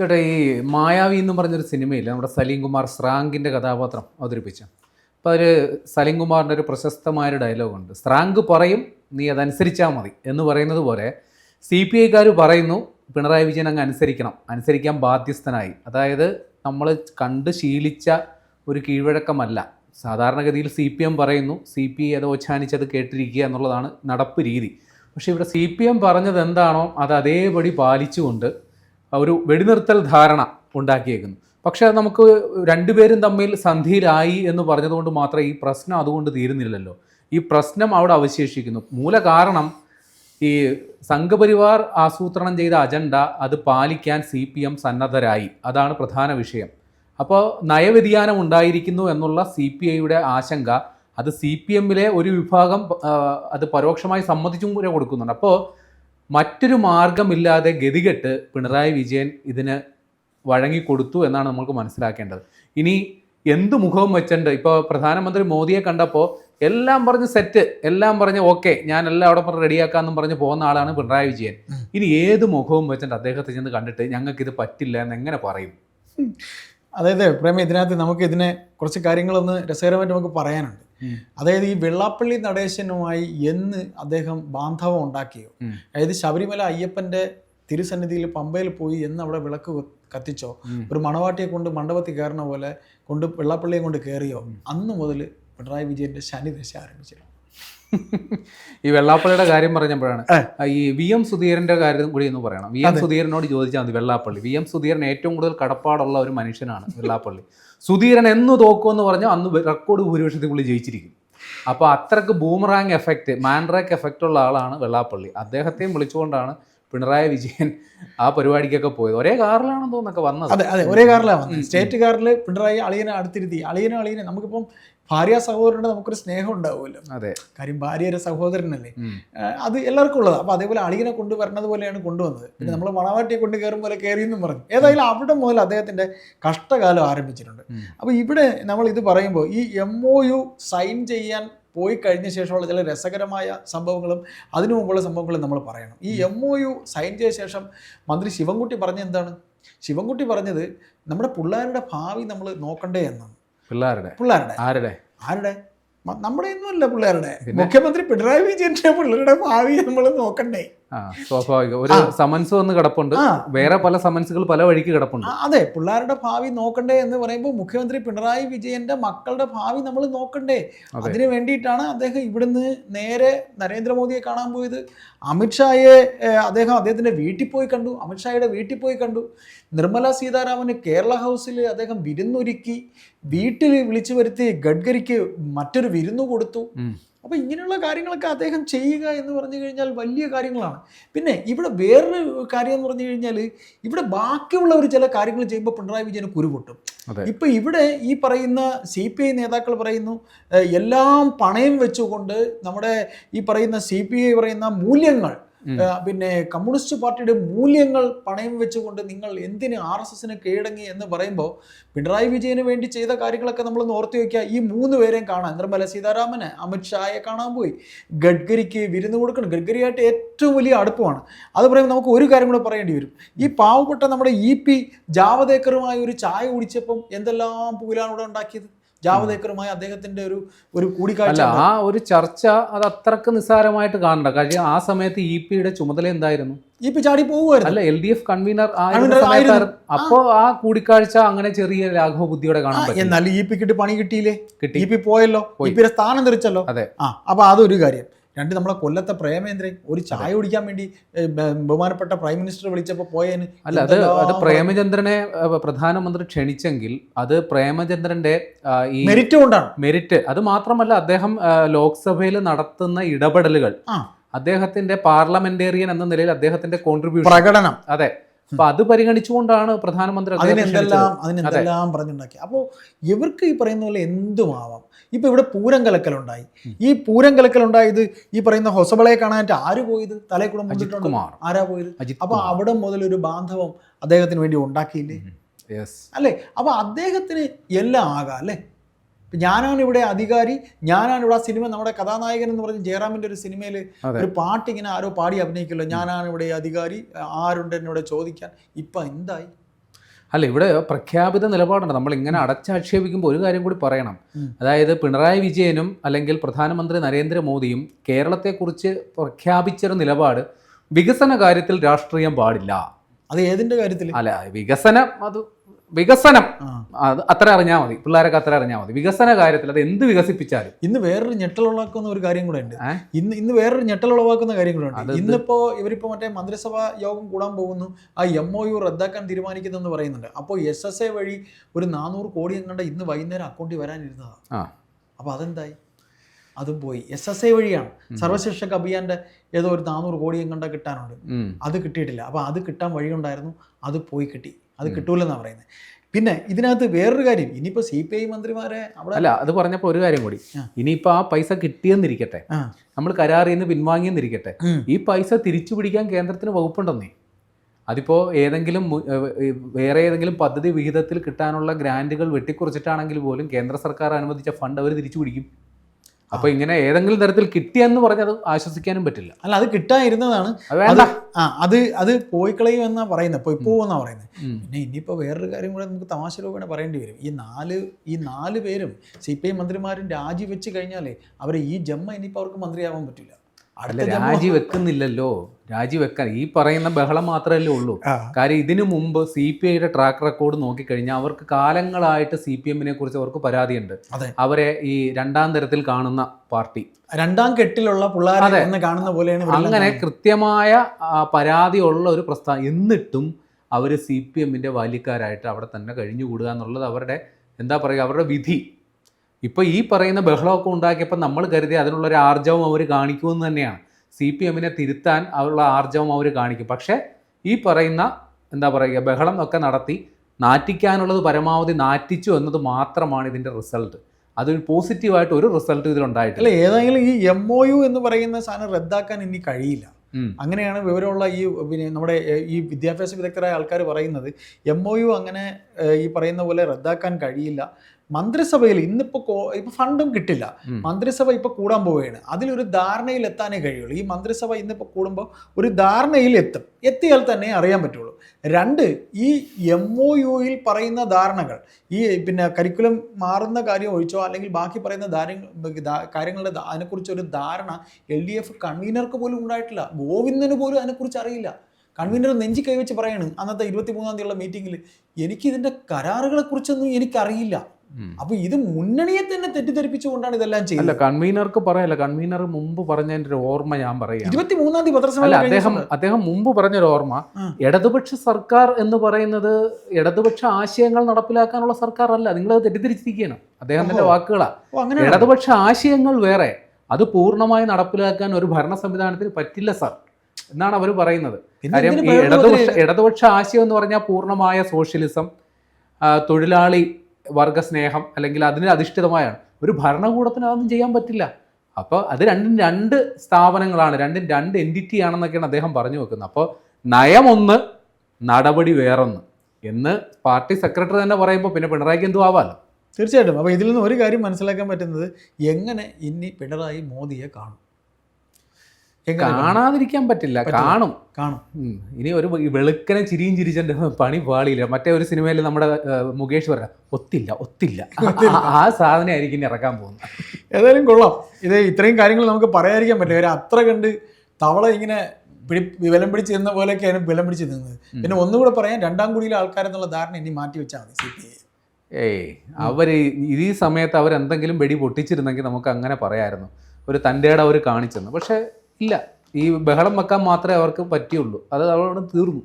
ചേട്ടാ ഈ മായാവി എന്ന് പറഞ്ഞൊരു സിനിമയിൽ നമ്മുടെ സലീം കുമാർ സ്രാങ്കിന്റെ കഥാപാത്രം അവതരിപ്പിച്ച. അപ്പോൾ അതിൽ സലീം കുമാറിന്റെ ഒരു പ്രശസ്തമായൊരു ഡയലോഗുണ്ട് സ്രാങ്ക് പറയും നീ അതനുസരിച്ചാൽ മതി എന്ന് പറയുന്നത് പോലെ സി പി ഐക്കാർ പറയുന്നു പിണറായി വിജയൻ അങ്ങ് അനുസരിക്കണം അനുസരിക്കാൻ ബാധ്യസ്ഥനായി. അതായത് നമ്മൾ കണ്ട് ശീലിച്ച ഒരു കീഴ്വഴക്കമല്ല. സാധാരണഗതിയിൽ സി പി എം പറയുന്നു സി പി ഐ അത് ഓച്ഛാനിച്ചത് കേട്ടിരിക്കുക എന്നുള്ളതാണ് നടപ്പ് രീതി. പക്ഷേ ഇവിടെ സി പി എം പറഞ്ഞത് എന്താണോ അത് അതേപടി പാലിച്ചുകൊണ്ട് ഒരു വെടിനിർത്തൽ ധാരണ ഉണ്ടാക്കിയേക്കുന്നു. പക്ഷേ നമുക്ക് രണ്ടുപേരും തമ്മിൽ സന്ധിയിലായി എന്ന് പറഞ്ഞതുകൊണ്ട് മാത്രമേ ഈ പ്രശ്നം അതുകൊണ്ട് തീരുന്നില്ലല്ലോ. ഈ പ്രശ്നം അവിടെ അവശേഷിക്കുന്നു. മൂല കാരണം ഈ സംഘപരിവാർ ആസൂത്രണം ചെയ്ത അജണ്ട അത് പാലിക്കാൻ സി പി എം സന്നദ്ധരായി. അതാണ് പ്രധാന വിഷയം. അപ്പോൾ നയവ്യതിയാനം ഉണ്ടായിരിക്കുന്നു എന്നുള്ള സി പി ഐയുടെ ആശങ്ക അത് സി പി എമ്മിലെ ഒരു വിഭാഗം അത് പരോക്ഷമായി സമ്മതിച്ചും കൂടെ കൊടുക്കുന്നുണ്ട്. അപ്പോൾ മറ്റൊരു മാർഗമില്ലാതെ ഗതികെട്ട് പിണറായി വിജയൻ ഇതിന് വഴങ്ങിക്കൊടുത്തു എന്നാണ് നമ്മൾക്ക് മനസ്സിലാക്കേണ്ടത്. ഇനി എന്ത് മുഖവും വെച്ചിട്ടുണ്ട് ഇപ്പോൾ പ്രധാനമന്ത്രി മോദിയെ കണ്ടപ്പോൾ എല്ലാം പറഞ്ഞ് സെറ്റ് എല്ലാം പറഞ്ഞ് ഓക്കെ ഞാൻ എല്ലാം അവിടെ പറഞ്ഞ് റെഡിയാക്കാമെന്നും പറഞ്ഞ് പോകുന്ന ആളാണ് പിണറായി വിജയൻ. ഇനി ഏത് മുഖവും വെച്ചിട്ട് അദ്ദേഹത്തെ ചെന്ന് കണ്ടിട്ട് ഞങ്ങൾക്ക് ഇത് പറ്റില്ല എന്ന് എങ്ങനെ പറയും? അതായത് പ്രേമ ഇതിനകത്ത് നമുക്ക് ഇതിനെ കുറച്ച് കാര്യങ്ങളൊന്ന് രസകരമായിട്ട് നമുക്ക് പറയാനുണ്ട്. അതായത് ഈ വെള്ളാപ്പള്ളി നടേശനുമായി എന്ന് അദ്ദേഹം ബാന്ധവം ഉണ്ടാക്കിയോ? അതായത് ശബരിമല അയ്യപ്പന്റെ തിരുസന്നിധിയിൽ പമ്പയിൽ പോയി എന്ന് അവിടെ വിളക്ക് കത്തിച്ചോ? ഒരു മണവാട്ടിയെ കൊണ്ട് മണ്ഡപത്തിൽ കയറുന്ന പോലെ കൊണ്ട് വെള്ളാപ്പള്ളിയെ കൊണ്ട് കയറിയോ? അന്ന് മുതൽ പിണറായി വിജയന്റെ ശനി ദശ ആരംഭിച്ചു ഈ വെള്ളാപ്പള്ളിയുടെ കാര്യം പറഞ്ഞപ്പോഴാണ്. ഈ വി എം സുധീരന്റെ കാര്യം കൂടി എന്ന് പറയണം. വി എം സുധീരനോട് ചോദിച്ചാൽ മതി വെള്ളാപ്പള്ളി. വി എം സുധീരൻ ഏറ്റവും കൂടുതൽ കടപ്പാടുള്ള ഒരു മനുഷ്യനാണ് വെള്ളാപ്പള്ളി. സുധീരൻ എന്ന് തോക്കുമെന്ന് പറഞ്ഞാൽ അന്ന് റെക്കോർഡ് ഭൂരിപക്ഷത്തിൽ പുള്ളി ജയിച്ചിരിക്കും. അപ്പോൾ അത്രയ്ക്ക് ബൂമറാങ് എഫക്റ്റ് മാൻഡ്രാക്ക് എഫക്റ്റ് ഉള്ള ആളാണ് വെള്ളാപ്പള്ളി. അദ്ദേഹത്തെയും വിളിച്ചുകൊണ്ടാണ് പിണറായി വിജയൻ ആ പരിപാടിക്കൊക്കെ പോയത്. ഒരേ കാറിലാണെന്ന് തോന്നുന്നൊക്കെ വന്നത്. അതെ അതെ ഒരേ കാറിലാണ് വന്നത്. സ്റ്റേറ്റ് കാറിൽ പിണറായി അളിയനെ അടുത്തിരുത്തി. അളിയനെ അളിയനെ നമുക്കിപ്പം ഭാര്യ സഹോദരന്റെ നമുക്കൊരു സ്നേഹം ഉണ്ടാവുമല്ലോ. അതെ. കാര്യം ഭാര്യയുടെ സഹോദരനല്ലേ? അത് എല്ലാവർക്കും ഉള്ളത്. അപ്പോൾ അതേപോലെ അളിയനെ കൊണ്ടുവരണത് പോലെയാണ് കൊണ്ടുവന്നത്. പിന്നെ നമ്മൾ മണവാട്ടിയെ കൊണ്ട് കയറും പോലെ കയറി എന്നും പറഞ്ഞു. ഏതായാലും അവിടെ മുതൽ അദ്ദേഹത്തിന്റെ കഷ്ടകാലം ആരംഭിച്ചിട്ടുണ്ട്. അപ്പോൾ ഇവിടെ നമ്മൾ ഇത് പറയുമ്പോൾ ഈ എം ഒ യു സൈൻ ചെയ്യാൻ പോയി കഴിഞ്ഞ ശേഷമുള്ള ചില രസകരമായ സംഭവങ്ങളും അതിനു മുമ്പുള്ള സംഭവങ്ങളും നമ്മൾ പറയണം. ഈ എം ഒ യു സൈൻ ചെയ്ത ശേഷം മന്ത്രി ശിവൻകുട്ടി പറഞ്ഞ എന്താണ്? ശിവൻകുട്ടി പറഞ്ഞത് നമ്മുടെ പിള്ളേരുടെ ഭാവി നമ്മൾ നോക്കണ്ടേ എന്നാണ്. പിള്ളേരുടെ? പിള്ളേരുടെ. ആരുടെ? ആരുടെ? നമ്മുടെ ഒന്നുമല്ല പിള്ളേരുടെ. മുഖ്യമന്ത്രി പിണറായി വിജയന്റെ പിള്ളേരുടെ ഭാവി നമ്മൾ നോക്കണ്ടേ. സ്വാഭാവികം. ഒരു സമൻസ് വന്ന് കിടപ്പുണ്ട്. വേറെ പല സമൻസുകൾ പല വഴിക്ക് കിടപ്പുണ്ട്. അതെ പിള്ളേരുടെ ഭാവി നോക്കണ്ടേ എന്ന് പറയുമ്പോൾ മുഖ്യമന്ത്രി പിണറായി വിജയന്റെ മക്കളുടെ ഭാവി നമ്മൾ നോക്കണ്ടേ. അതിനു വേണ്ടിയിട്ടാണ് അദ്ദേഹം ഇവിടുന്ന് നേരെ നരേന്ദ്രമോദിയെ കാണാൻ പോയത്. അമിത്ഷായെ അദ്ദേഹം അദ്ദേഹത്തിന്റെ വീട്ടിൽ പോയി കണ്ടു. അമിത്ഷായുടെ വീട്ടിൽ പോയി കണ്ടു. നിർമ്മല സീതാരാമന് കേരള ഹൗസിൽ അദ്ദേഹം വിരുന്നൊരുക്കി വീട്ടിൽ വിളിച്ചു വരുത്തി ഗഡ്കരിക്ക് മറ്റൊരു വിരുന്നു കൊടുത്തു. അപ്പോൾ ഇങ്ങനെയുള്ള കാര്യങ്ങളൊക്കെ അദ്ദേഹം ചെയ്യുക എന്ന് പറഞ്ഞു കഴിഞ്ഞാൽ വലിയ കാര്യങ്ങളാണ് പിന്നെ ഇവിടെ വേറൊരു കാര്യം എന്ന് പറഞ്ഞു കഴിഞ്ഞാൽ ഇവിടെ ബാക്കിയുള്ളവർ ചില കാര്യങ്ങൾ ചെയ്യുമ്പോൾ പിണറായി വിജയന് കുരുപൊട്ടും. ഇപ്പൊ ഇവിടെ ഈ പറയുന്ന സി പി ഐ നേതാക്കൾ പറയുന്നു എല്ലാം പണയം വെച്ചുകൊണ്ട് നമ്മുടെ ഈ പറയുന്ന സി പി ഐ പറയുന്ന മൂല്യങ്ങൾ പിന്നെ കമ്മ്യൂണിസ്റ്റ് പാർട്ടിയുടെ മൂല്യങ്ങൾ പണയം വെച്ചുകൊണ്ട് നിങ്ങൾ എന്തിന് ആർ എസ് എസിന് കീഴടങ്ങി എന്ന് പറയുമ്പോൾ പിണറായി വിജയന് വേണ്ടി ചെയ്ത കാര്യങ്ങളൊക്കെ നമ്മൾ ഓർത്തി വയ്ക്കുക ഈ മൂന്ന് പേരെയും കാണാം. നിർമ്മല സീതാരാമന് അമിത്ഷായെ കാണാൻ പോയി. ഗഡ്കരിക്ക് വിരുന്ന് കൊടുക്കണം. ഗഡ്കരിയായിട്ട് ഏറ്റവും വലിയ അടുപ്പമാണ്. അത് പറയുമ്പോൾ നമുക്ക് ഒരു കാര്യം കൂടെ പറയേണ്ടി വരും. ഈ പാവപ്പെട്ട നമ്മുടെ ഇ പി ജാവദേക്കറുമായി ഒരു ചായ കുടിച്ചപ്പം എന്തെല്ലാം പൂലാണ് ഇവിടെ ഉണ്ടാക്കിയത്? ജാവദേക്കറുമായി അദ്ദേഹത്തിന്റെ ഒരു ഒരു കൂടിക്കാഴ്ച ആ ഒരു ചർച്ച അത് അത്രയ്ക്ക് നിസ്സാരമായിട്ട് കാണണ്ട. കാര്യം ആ സമയത്ത് ഇ പിയുടെ ചുമതല എന്തായിരുന്നു? ഇ പി ചാടി പോകുമായിരുന്നു അല്ല എൽ ഡി എഫ് കൺവീനർ. അപ്പോ ആ കൂടിക്കാഴ്ച അങ്ങനെ ചെറിയ ലാഘവ ബുദ്ധിയോടെ പറ്റും. എന്നാൽ ഇ പിക്കിട്ട് പണി കിട്ടിയില്ലേ? കിട്ടി. ഇ പി പോയല്ലോ. പോയി. ഇ പിയുടെ സ്ഥാനം തിരിച്ചല്ലോ അതെ. ആ അപ്പൊ അതൊരു കാര്യം. രണ്ട് നമ്മളെ കൊല്ലത്തെ പ്രേമേന്ദ്രൻ ഒരു ചായ കുടിക്കാൻ വേണ്ടി ബഹുമാനപ്പെട്ട പ്രൈം മിനിസ്റ്റർ വിളിച്ചപ്പോൾ പോയതിന് അല്ല അത് അത് പ്രേമചന്ദ്രനെ പ്രധാനമന്ത്രി ക്ഷണിച്ചെങ്കിൽ അത് പ്രേമചന്ദ്രന്റെ ഈ മെറിറ്റ് കൊണ്ടാണ്. മെരിറ്റ് അത് മാത്രമല്ല അദ്ദേഹം ലോക്സഭയിൽ നടത്തുന്ന ഇടപെടലുകൾ. അദ്ദേഹത്തിന്റെ പാർലമെന്റേറിയൻ എന്ന നിലയിൽ അദ്ദേഹത്തിന്റെ കോൺട്രിബ്യൂഷൻ പ്രകടനം. അതെ. അപ്പൊ അത് പരിഗണിച്ചുകൊണ്ടാണ് പ്രധാനമന്ത്രി അതിനെന്തെല്ലാം അതിനെന്തെല്ലാം പറഞ്ഞുണ്ടാക്കി അപ്പോൾ ഇവർക്ക് ഈ പറയുന്ന പോലെ എന്തുമാവാം? ഇപ്പൊ ഇവിടെ പൂരം കലക്കലുണ്ടായി ഈ പൂരം കലക്കലുണ്ടായത് ഈ പറയുന്ന ഹൊസബളയെ കാണാനായിട്ട് ആര് പോയത്? തലേ കൂടെ അജിത് മുണ്ടിട്ടുണ്ട് കുമാർ. ആരാ പോയത്? അജിത് അപ്പൊ അവിടെ മുതൽ ഒരു ബാന്ധവം അദ്ദേഹത്തിന് വേണ്ടി ഉണ്ടാക്കിയില്ലേ? അല്ലേ? അപ്പൊ അദ്ദേഹത്തിന് എല്ലാം ആകാം അല്ലേ? ഞാനാണ് ഇവിടെ അധികാരി ഞാനാണ് ഇവിടെ ആ സിനിമ നമ്മുടെ കഥാനായകൻ എന്ന് പറഞ്ഞ് ജയറാമിന്റെ ഒരു സിനിമയിൽ ഒരു പാട്ട് ഇങ്ങനെ ആരോ പാടി അഭിനയിക്കല്ലോ ഞാനാണ് ഇവിടെ അധികാരി ആരുണ്ട് എന്നോട് ചോദിക്കാൻ? ഇപ്പൊ എന്തായി? അല്ല ഇവിടെ പ്രഖ്യാപിത നിലപാടുണ്ട്. നമ്മൾ ഇങ്ങനെ അടച്ചാക്ഷേപിക്കുമ്പോൾ ഒരു കാര്യം കൂടി പറയണം. അതായത് പിണറായി വിജയനും അല്ലെങ്കിൽ പ്രധാനമന്ത്രി നരേന്ദ്രമോദിയും കേരളത്തെക്കുറിച്ച് പ്രഖ്യാപിച്ചൊരു നിലപാട് വികസന കാര്യത്തിൽ രാഷ്ട്രീയം പാടില്ല. അത് ഏതിന്റെ കാര്യത്തിൽ അല്ല വികസനം അത് വികസനം. അത്ര അറിഞ്ഞാൽ മതി. പിള്ളേരൊക്കെ അത്ര അറിഞ്ഞാൽ മതി. വികസന കാര്യത്തിൽ അത് എന്ത് വികസിപ്പിച്ചാലും. ഇന്ന് വേറൊരു ഞെട്ടലുളവാക്കുന്ന ഒരു കാര്യം കൂടെ ഉണ്ട്? ഇന്ന് ഇന്ന് വേറൊരു ഞെട്ടലുളവാക്കുന്ന കാര്യം കൂടെ ഉണ്ട്? ഇന്നിപ്പോ ഇവരിപ്പോ മറ്റേ മന്ത്രിസഭാ യോഗം കൂടാൻ പോകുന്നു. ആ എം ഒ യു റദ്ദാക്കാൻ തീരുമാനിക്കുന്നെന്ന് പറയുന്നുണ്ട്. അപ്പോൾ എസ് എസ് എ വഴി ഒരു നാനൂറ് കോടി എങ്ങാണ്ട് ഇന്ന് വൈകുന്നേരം അക്കൗണ്ടിൽ വരാനിരുന്നതാണ് അപ്പോൾ അതെന്തായി? അതും പോയി. എസ് എസ് എ വഴിയാണ്. സർവശിക്ഷക് അഭിയാന്റെ ഏതോ ഒരു നാനൂറ് കോടി എങ്ങണ്ട കിട്ടാനുണ്ട്. അത് കിട്ടിയിട്ടില്ല. അപ്പോൾ അത് കിട്ടാൻ വഴിയുണ്ടായിരുന്നു. അത് പോയി കിട്ടി. അത് കിട്ടൂലെന്നാണ് പറയുന്നത് പിന്നെ ഇതിനകത്ത് വേറൊരു കാര്യം ഇനിയിപ്പോൾ സി പി ഐ മന്ത്രിമാരെ അവിടെ അല്ല അത് പറഞ്ഞപ്പോൾ ഒരു കാര്യം കൂടി. ഇനിയിപ്പോൾ ആ പൈസ കിട്ടിയെന്നിരിക്കട്ടെ. നമ്മൾ കരാറിൽ നിന്ന് പിൻവാങ്ങിയെന്നിരിക്കട്ടെ. ഈ പൈസ തിരിച്ചു പിടിക്കാൻ കേന്ദ്രത്തിന് വകുപ്പുണ്ടെന്നേ. അതിപ്പോൾ ഏതെങ്കിലും വേറെ ഏതെങ്കിലും പദ്ധതി വിഹിതത്തിൽ കിട്ടാനുള്ള ഗ്രാന്റുകൾ വെട്ടിക്കുറച്ചിട്ടാണെങ്കിൽ പോലും കേന്ദ്ര സർക്കാർ അനുവദിച്ച ഫണ്ട് അവർ തിരിച്ചു പിടിക്കും. അപ്പോൾ ഇങ്ങനെ ഏതെങ്കിലും തരത്തിൽ കിട്ടിയെന്ന് പറഞ്ഞത് ആശ്വസിക്കാനും പറ്റില്ല. അല്ല അത് കിട്ടാതിരുന്നതാണ്. ആ അത് അത് പോയിക്കളയും കളയും എന്നാ പറയുന്നത്. പോയി പോവെന്നാ പറയുന്നത്. പിന്നെ ഇനിയിപ്പോ വേറൊരു കാര്യം കൂടെ നമുക്ക് തമാശ രൂപേണ പറയേണ്ടി വരും. ഈ നാല് ഈ നാല് പേരും സി പി ഐ മന്ത്രിമാരും രാജിവെച്ച് കഴിഞ്ഞാലേ അവരെ ഈ ജമ്മ ഇനിയിപ്പോൾ അവർക്ക് മന്ത്രിയാവാൻ പറ്റില്ല അല്ല രാജി വെക്കുന്നില്ലല്ലോ. രാജി വെക്കാൻ. ഈ പറയുന്ന ബഹളം മാത്രമല്ലേ ഉള്ളൂ. കാര്യം ഇതിനു മുമ്പ് സി പി ഐയുടെ ട്രാക്ക് റെക്കോർഡ് നോക്കിക്കഴിഞ്ഞാൽ അവർക്ക് കാലങ്ങളായിട്ട് സി പി എമ്മിനെ കുറിച്ച് അവർക്ക് പരാതിയുണ്ട്. അവരെ ഈ രണ്ടാം തരത്തിൽ കാണുന്ന പാർട്ടി. രണ്ടാം കെട്ടിലുള്ള പിള്ളേരെ കാണുന്ന പോലെയാണ് അങ്ങനെ കൃത്യമായ പരാതി ഉള്ള ഒരു പ്രസ്ഥാനം എന്നിട്ടും അവർ സി പി എമ്മിന്റെ ബാല്യക്കാരായിട്ട് അവിടെ തന്നെ കഴിഞ്ഞുകൂടുക എന്നുള്ളത് അവരുടെ എന്താ പറയുക അവരുടെ വിധി. ഇപ്പോൾ ഈ പറയുന്ന ബഹളമൊക്കെ ഉണ്ടാക്കിയപ്പോൾ നമ്മൾ കരുതി അതിനുള്ളൊരു ആർജവം അവർ കാണിക്കുമെന്ന് തന്നെയാണ്. സി പി എമ്മിനെ തിരുത്താൻ അവരുള്ള ആർജവം അവർ കാണിക്കും. പക്ഷേ ഈ പറയുന്ന എന്താ പറയുക ബഹളം ഒക്കെ നടത്തി നാറ്റിക്കാനുള്ളത് പരമാവധി നാറ്റിച്ചു എന്നത് മാത്രമാണ് ഇതിന്റെ റിസൾട്ട്. അതൊരു പോസിറ്റീവായിട്ട് ഒരു റിസൾട്ട് ഇതിലുണ്ടായിട്ടില്ല. അല്ല ഏതെങ്കിലും ഈ എം ഒ യു എന്ന് പറയുന്ന സാധനം റദ്ദാക്കാൻ ഇനി കഴിയില്ല. അങ്ങനെയാണ് വിവരമുള്ള ഈ പിന്നെ നമ്മുടെ ഈ വിദ്യാഭ്യാസ വിദഗ്ധരായ ആൾക്കാർ പറയുന്നത് എം ഒ യു അങ്ങനെ ഈ പറയുന്ന പോലെ റദ്ദാക്കാൻ കഴിയില്ല. മന്ത്രിസഭയിൽ ഇന്നിപ്പോ ഇപ്പൊ ഇപ്പോൾ ഫണ്ടും കിട്ടില്ല. മന്ത്രിസഭ ഇപ്പോൾ കൂടാൻ പോവുകയാണ്. അതിലൊരു ധാരണയിൽ എത്താനേ കഴിയുള്ളൂ. ഈ മന്ത്രിസഭ ഇന്നിപ്പോ കൂടുമ്പോൾ ഒരു ധാരണയിൽ എത്തും. എത്തിയാൽ തന്നെ അറിയാൻ പറ്റുള്ളൂ. രണ്ട് ഈ എം ഒ യുയിൽ പറയുന്ന ധാരണകൾ ഈ പിന്നെ കരിക്കുലം മാറുന്ന കാര്യം ഒഴിച്ചോ അല്ലെങ്കിൽ ബാക്കി പറയുന്ന കാര്യങ്ങളുടെ അതിനെക്കുറിച്ച് ഒരു ധാരണ എൽ ഡി എഫ് കൺവീനർക്ക് പോലും ഉണ്ടായിട്ടില്ല. ഗോവിന്ദന് പോലും അതിനെക്കുറിച്ച് അറിയില്ല. കൺവീനർ നെഞ്ചി കൈവച്ച് പറയാണ് അന്നത്തെ ഇരുപത്തി മൂന്നാം തീയതിയുള്ള മീറ്റിംഗിൽ എനിക്ക് ഇതിന്റെ കരാറുകളെ കുറിച്ചൊന്നും എനിക്കറിയില്ല. അപ്പൊ ഇത് മുന്നണിയെ തന്നെ തെറ്റിദ്ധരിപ്പിച്ചുകൊണ്ടാണ് ഇതെല്ലാം ചെയ്യുന്നത് കൺവീനർക്ക് പറയല്ല. കൺവീനർ മുമ്പ് പറഞ്ഞതിന്റെ ഒരു ഓർമ്മ ഞാൻ പറയാം. ഇരുപത്തി മൂന്നാം തീയതി പത്രസമ്മേളനം അദ്ദേഹം അദ്ദേഹം മുമ്പ് പറഞ്ഞൊരു ഓർമ്മ. ഇടതുപക്ഷ സർക്കാർ എന്ന് പറയുന്നത് ഇടതുപക്ഷ ആശയങ്ങൾ നടപ്പിലാക്കാനുള്ള സർക്കാർ അല്ല നിങ്ങൾ തെറ്റിദ്ധരിച്ചിരിക്കുകയാണ് അദ്ദേഹത്തിന്റെ വാക്കുകളാണ് വാക്കുകളാ. ഇടതുപക്ഷ ആശയങ്ങൾ വേറെ. അത് പൂർണമായി നടപ്പിലാക്കാൻ ഒരു ഭരണ സംവിധാനത്തിന് പറ്റില്ല സർ. എന്നാണ് അവർ പറയുന്നത്. കാര്യം ഈ ഇടതുപക്ഷ ഇടതുപക്ഷ ആശയം എന്ന് പറഞ്ഞാൽ പൂർണമായ സോഷ്യലിസം തൊഴിലാളി വർഗസ്നേഹം അല്ലെങ്കിൽ അതിന് അധിഷ്ഠിതമായാണ്. ഒരു ഭരണകൂടത്തിന് അതൊന്നും ചെയ്യാൻ പറ്റില്ല. അപ്പോൾ അത് രണ്ടും രണ്ട് സ്ഥാപനങ്ങളാണ് രണ്ടും രണ്ട് എന്റിറ്റി ആണെന്നൊക്കെയാണ് അദ്ദേഹം പറഞ്ഞു വെക്കുന്നത്. അപ്പോൾ നയമൊന്ന് നടപടി വേറൊന്ന് എന്ന് പാർട്ടി സെക്രട്ടറി തന്നെ പറയുമ്പോൾ പിന്നെ പിണറായിക്ക് എന്തു ആവാമല്ലോ തീർച്ചയായിട്ടും. അപ്പോൾ ഇതിൽ നിന്ന് ഒരു കാര്യം മനസ്സിലാക്കാൻ പറ്റുന്നത് എങ്ങനെ ഇനി പിണറായി മോദിയെ കാണും? കാണാതിരിക്കാൻ പറ്റില്ല. കാണും. കാണും. ഇനി ഒരു വെളുക്കനെ ചിരിയും ചിരിച്ചെന്റെ പണി പാളിയില്ല. മറ്റേ ഒരു സിനിമയിൽ നമ്മുടെ മുകേഷ് പറയാം ഒത്തില്ല ഒത്തില്ല. ആ- സാധനം സാധനമായിരിക്കും ഇനി ഇറക്കാൻ പോകുന്നത്. ഏതായാലും കൊള്ളാം. ഇത് ഇത്രയും കാര്യങ്ങൾ നമുക്ക് പറയാതിരിക്കാൻ പറ്റില്ല. കാര്യം അത്ര കണ്ട് തവള ഇങ്ങനെ പിടി വിലം പിടിച്ച് നിന്ന പോലെയൊക്കെയാണ് വിലം പിടിച്ച് നിന്നത്. പിന്നെ ഒന്നുകൂടെ പറയാൻ രണ്ടാം കുടിയിലെ ആൾക്കാരെന്നുള്ള ധാരണ ഇനി മാറ്റി വെച്ചാൽ മതി. C P I. ഏയ് അവർ ഈ സമയത്ത് അവരെന്തെങ്കിലും വെടി പൊട്ടിച്ചിരുന്നെങ്കിൽ നമുക്ക് അങ്ങനെ പറയായിരുന്നു. ഒരു തന്റെ അവർ കാണിച്ചെന്ന്. പക്ഷേ ഇല്ല. ഈ ബഹളം വെക്കാൻ മാത്രമേ അവർക്ക് പറ്റിയുള്ളൂ അത് അവരോട് തീർന്നു.